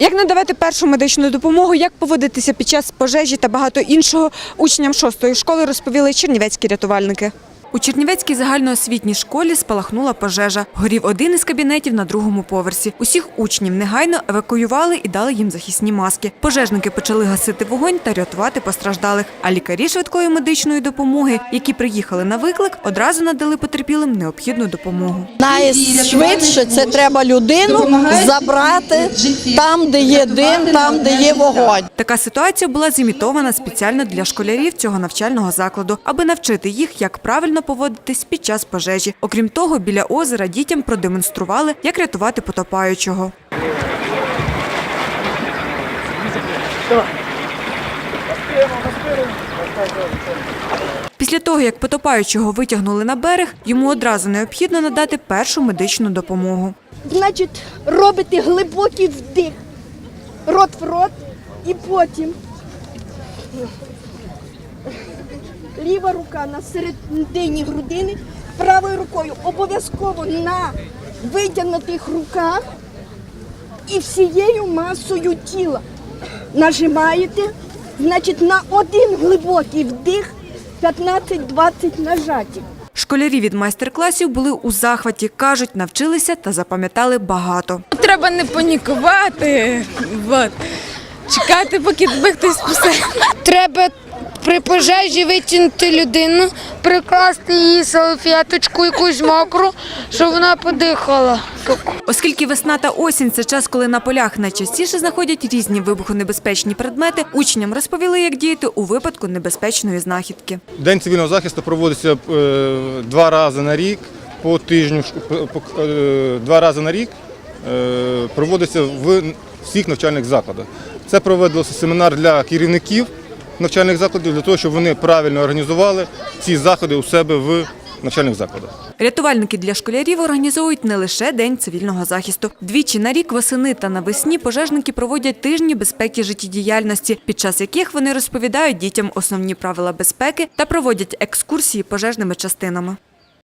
Як надавати першу медичну допомогу, як поводитися під час пожежі та багато іншого учням шостої школи розповіли чернівецькі рятувальники. У Чернівецькій загальноосвітній школі спалахнула пожежа. Горів один із кабінетів на другому поверсі. Усіх учнів негайно евакуювали і дали їм захисні маски. Пожежники почали гасити вогонь та рятувати постраждалих. А лікарі швидкої медичної допомоги, які приїхали на виклик, одразу надали потерпілим необхідну допомогу. Найшвидше це треба людину забрати там, де є дим, там, де є вогонь. Така ситуація була зімітована спеціально для школярів цього навчального закладу, аби навчити їх, як правильно поводитись під час пожежі. Окрім того, біля озера дітям продемонстрували, як рятувати потопаючого. Після того, як потопаючого витягнули на берег, йому одразу необхідно надати першу медичну допомогу. Значить, робите глибокий вдих, рот в рот, і потім ліва рука на середині грудини, правою рукою обов'язково на витягнутих руках і всією масою тіла нажимаєте, значить, на один глибокий вдих 15-20 нажатів. Школярі від майстер-класів були у захваті, кажуть, навчилися та запам'ятали багато. Треба не панікувати. Вот. Чекати, поки тебе хтось спасе. Треба при пожежі витягнути людину, прикласти її салфеточку якусь мокру, щоб вона подихала. Оскільки весна та осінь це час, коли на полях найчастіше знаходять різні вибухонебезпечні предмети, учням розповіли, як діяти у випадку небезпечної знахідки. День цивільного захисту проводиться е, два рази на рік, по тижню, е, два рази на рік е, проводиться в всіх навчальних закладах. Це проводився семінар для керівників навчальних закладів для того, щоб вони правильно організували ці заходи у себе в навчальних закладах. Рятувальники для школярів організовують не лише день цивільного захисту. Двічі на рік восени та навесні пожежники проводять тижні безпеки життєдіяльності, під час яких вони розповідають дітям основні правила безпеки та проводять екскурсії пожежними частинами.